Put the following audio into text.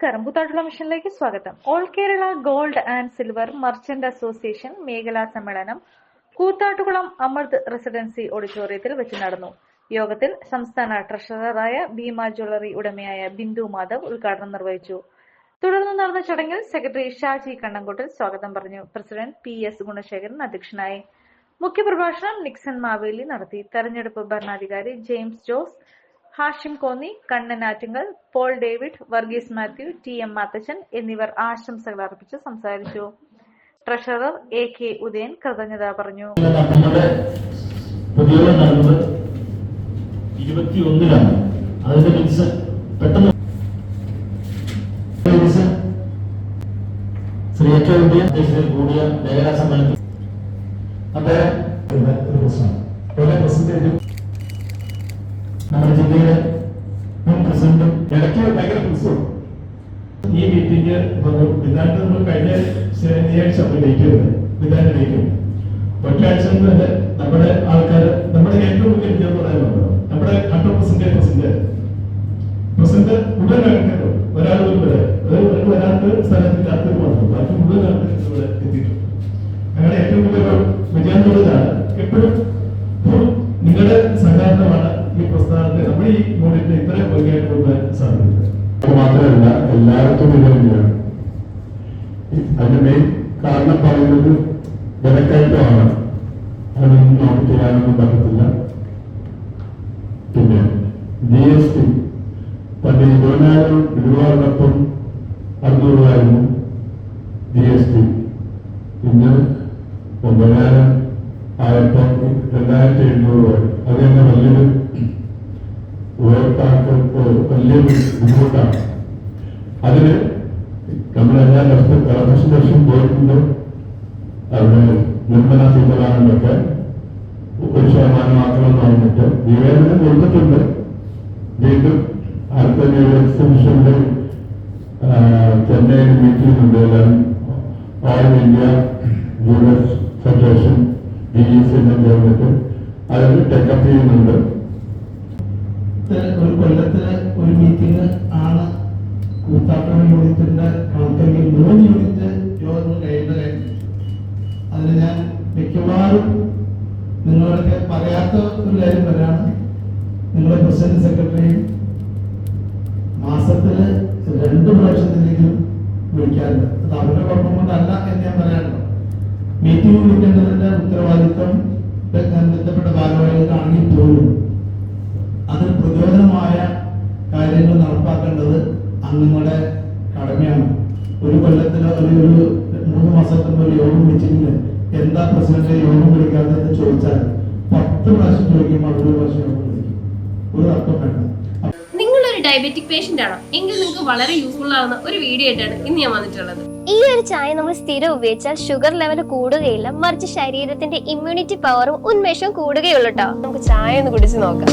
നമസ്കാരം. കൂത്താട്ടുള്ള മിഷനിലേക്ക് സ്വാഗതം. All Kerala gold and silver merchant association മേഖലാ സമ്മേളനം കൂത്താട്ടുകുളം അമൃത് റെസിഡൻസി ഓഡിറ്റോറിയത്തിൽ വെച്ച് നടന്നു. യോഗത്തിൽ സംസ്ഥാന ട്രഷററായ ഭീമ ജ്വല്ലറി ഉടമയായ ബിന്ദു മാധവ് ഉദ്ഘാടനം നിർവഹിച്ചു. തുടർന്ന് നടന്ന ചടങ്ങിൽ സെക്രട്ടറി ഷാജി കണ്ണങ്കോട്ടിൽ സ്വാഗതം പറഞ്ഞു. പ്രസിഡന്റ് പി എസ് ഗുണശേഖരൻ അധ്യക്ഷനായി. മുഖ്യപ്രഭാഷണം നിക്സൺ മാവേലി നടത്തി. തെരഞ്ഞെടുപ്പ് ഭരണാധികാരി James Jose Hashim Konni Kannan Attingal Paul David Varghese Mathew T M Mathachan എന്നിവർ ആശംസകൾ അർപ്പിച്ച് സംസാരിച്ചു. ട്രഷറർ എ കെ ഉദയൻ കൃതജ്ഞത പറഞ്ഞു. കൂടിയ മേഖലാ സമ്മേളനത്തിൽ അദ്ദേഹം ഒരു പ്രശ്നമാണ് ഓരോ നമ്മുടെ ജില്ലയിലെ മുൻ പ്രസിഡന്റും ഇടയ്ക്ക് ഭയങ്കര പ്രസവും ഈ മീറ്റിംഗ് വിധാനം നമ്മൾ കഴിഞ്ഞ ശനിയാഴ്ച വരുന്നത് വിധാനം ഡേറ്റ് ഒറ്റയാഴ്ച തന്നെ നമ്മുടെ ആൾക്കാർ നമ്മുടെ ഏറ്റവും വലിയ വിജയം പറയാനുള്ളത് നമ്മുടെ ഹൺഡ്രഡ് പെർസെന്റ് പ്രസിഡന്റ്. പ്രസിഡന്റ് ഉടൻ ആൾക്കാരും ഒരാൾ വരെ ഒരു ഒരാൾക്ക് സ്ഥലത്തിന്റെ അടുത്ത് മാത്രം. ബാക്കി മുഴുവൻ ആൾക്കാരും ഇവിടെ എത്തിയിട്ടുണ്ട്. ഞങ്ങളുടെ ഏറ്റവും വലിയൊരു വിജയം എന്നുള്ളതാണ് എപ്പോഴും ഒരു നിങ്ങളുടെ സഹകരണമാണ് ഈ പ്രസ്ഥാനത്തെ നമ്മുടെ ഈ യൂണിറ്റിനെ ഇത്രയും ഭംഗിയായിട്ട് കൊണ്ടുവരാൻ മാത്രമല്ല എല്ലാവർക്കും ഇത് തന്നെയാണ്. അതിന്റെ മെയിൻ കാരണം പറയുന്നത് വിലക്കയറ്റമാണ്. അതൊന്നും നമുക്ക് ചെയ്യാനൊന്നും പറ്റത്തില്ല. പിന്നെ ജി എസ് ടി പണ്ട് ഇരുപതിനായിരം രൂപയോടൊപ്പം അറുന്നൂറ് രൂപയായിരുന്നു ജി എസ് ടി ഇന്ന് ഒമ്പതിനായിരം ആയപ്പോൾ രണ്ടായിരത്തി എഴുന്നൂറ് രൂപ അത് തന്നെ വലിയൊരു വലിയൊരു ബുദ്ധിമുട്ടാണ് അതിന് നമ്മളെല്ലാ റെപ്രസെന്റേഷൻ പോയിട്ടുണ്ട്. അവിടെ നിർമ്മല സീതാരാമനൊക്കെ ഒരു ശതമാനം മാത്രം പറഞ്ഞിട്ട് നിവേദനം കൊടുത്തിട്ടുണ്ട്. വീണ്ടും അടുത്ത എക്സിബിഷനിൽ ചെന്നൈയിൽ മീറ്റിംഗ് ഉണ്ട് എല്ലാം all India junior federation B S എന്നും ചേർന്നിട്ട് അതിൽ ടെക്കപ്പ് ചെയ്യുന്നുണ്ട്. ഒരു കൊല്ലത്തിൽ ഒരു മീറ്റിംഗ് ആണ് കൂത്താട്ടം യൂണിറ്റിന്റെ മൂന്ന് യൂണിറ്റ് യോഗങ്ങൾ കഴിയുന്നത് ഞാൻ മിക്കവാറും നിങ്ങളൊക്കെ പറയാത്ത ഒരു കാര്യം വരാണ് പ്രസിഡന്റ് സെക്രട്ടറി മാസത്തിൽ രണ്ട് പ്രാവശ്യത്തിലെങ്കിലും വിളിക്കാറുണ്ട്. അത് അവരുടെ കുഴപ്പം കൊണ്ടല്ല എന്ന് ഞാൻ പറയാറുണ്ട്. മീറ്റിംഗ് വിളിക്കേണ്ടതിന്റെ ഉത്തരവാദിത്വം ബന്ധപ്പെട്ട ഭാരവാഹികൾക്കാണെങ്കിൽ അംഗങ്ങളുടെ കടമയാണ്. ഒരു കൊല്ലത്തിൽ അല്ലെങ്കിൽ ഒരു മൂന്ന് മാസത്തിൽ ഒരു യോഗം വെച്ചിട്ട് എന്താ പ്രസിഡന്റ് യോഗം വിളിക്കാത്തതെന്ന് ചോദിച്ചാൽ പത്ത് പ്രാവശ്യം ചോദിക്കുമ്പോൾ ഒരു പ്രാവശ്യം യോഗം വിളിക്കും ഒരു അർത്ഥം വേണ്ട. നിങ്ങളൊരു ഡയബറ്റിക് പേഷ്യന്റ് ആണോ? എങ്കിൽ നിങ്ങൾക്ക് വളരെ യൂസ്ഫുൾ ആവുന്ന ഒരു വീഡിയോ ആയിട്ടാണ് ഇന്ന് ഞാൻ വന്നിട്ടുള്ളത്. ഈ ഒരു ചായ നമ്മൾ സ്ഥിരം ഉപയോഗിച്ചാൽ ഷുഗർ ലെവൽ കൂടുകയില്ല മറിച്ച് ശരീരത്തിന്റെ ഇമ്മ്യൂണിറ്റി പവറും ഉന്മേഷവും കൂടുകയുള്ളൂ കേട്ടോ നമുക്ക് ചായ ഒന്ന് കുടിച്ച് നോക്കാം.